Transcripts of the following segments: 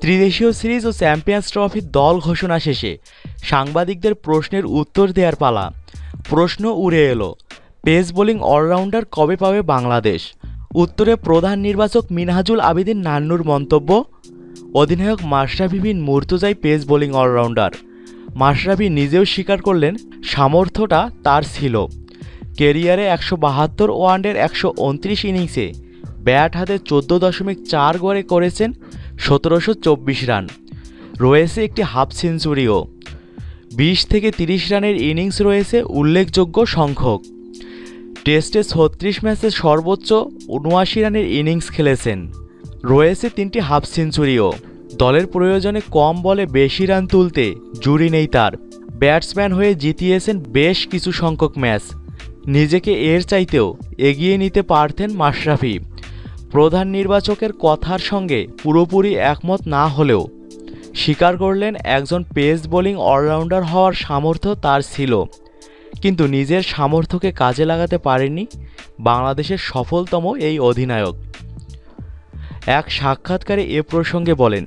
ত্রিদেশীয় সিরিজ ও চ্যাম্পিয়ন্স ট্রফির দল ঘোষণা শেষে সাংবাদিকদের প্রশ্নের উত্তর দেওয়ার পালা। প্রশ্ন উড়ে এলো, পেস বোলিং অলরাউন্ডার কবে পাবে বাংলাদেশ? উত্তরে প্রধান নির্বাচক মিনহাজুল আবেদিন নান্নুর মন্তব্য, অধিনায়ক মাশরাফি বিন মুর্তজাই পেস বোলিং অলরাউন্ডার। মাশরাফি নিজেও স্বীকার করলেন, সামর্থ্যটা তার ছিল। কেরিয়ারে একশো বাহাত্তর ওয়ানডের একশো উনত্রিশ ইনিংসে ব্যাট হাতে চোদ্দ দশমিক চার গড়ে করেছেন সতেরোশো চব্বিশ রান। রয়েছে একটি হাফ সেঞ্চুরিও। বিশ থেকে তিরিশ রানের ইনিংস রয়েছে উল্লেখযোগ্য সংখ্যক। টেস্টে ছত্রিশ ম্যাচে সর্বোচ্চ উনআশি রানের ইনিংস খেলেছেন। রয়েছে তিনটি হাফ সেঞ্চুরিও। দলের প্রয়োজনে কম বলে বেশি রান তুলতে জুড়ি নেই তার। ব্যাটসম্যান হয়ে জিতিয়েছেন বেশ কিছু সংখ্যক ম্যাচ। নিজেকে এর চাইতেও এগিয়ে নিতে পারতেন মাশরাফি। প্রধান নির্বাচকের কথার সঙ্গে পুরোপুরি একমত না হলেও স্বীকার করলেন একজন পেস বোলিং অলরাউন্ডার হওয়ার সামর্থ্য তার ছিল। কিন্তু নিজের সামর্থ্যকে কাজে লাগাতে পারেনি বাংলাদেশের সফলতম এই অধিনায়ক। এক সাক্ষাৎকারে এ প্রসঙ্গে বলেন,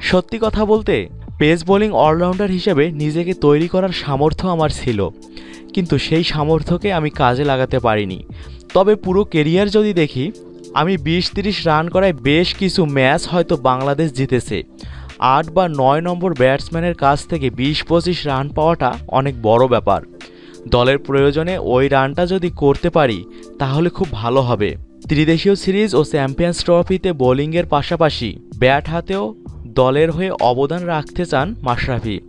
সত্যি কথা বলতে, পেস বোলিং অলরাউন্ডার হিসেবে নিজেকে তৈরি করার সামর্থ্য আমার ছিল, কিন্তু সেই সামর্থ্যকে আমি কাজে লাগাতে পারিনি। তবে পুরো কেরিয়ার যদি দেখি আমি বিশ তিরিশ রান করায় বেশ কিছু ম্যাচ হয়তো বাংলাদেশ জিতেছে। আট বা নয় নম্বর ব্যাটসম্যানের কাছ থেকে বিশ পঁচিশ রান পাওয়াটা অনেক বড় ব্যাপার। দলের প্রয়োজনে ওই রানটা যদি করতে পারি, তাহলে খুব ভালো হবে। ত্রিদেশীয় সিরিজ ও চ্যাম্পিয়ন্স ট্রফিতে বোলিংয়ের পাশাপাশি ব্যাট হাতেও দলের হয়ে অবদান রাখতে চান মাশরাফি।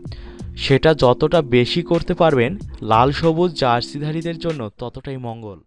সেটা যতটা বেশি করতে পারবেন, লাল সবুজ জার্সিধারীদের জন্য ততটাই মঙ্গল।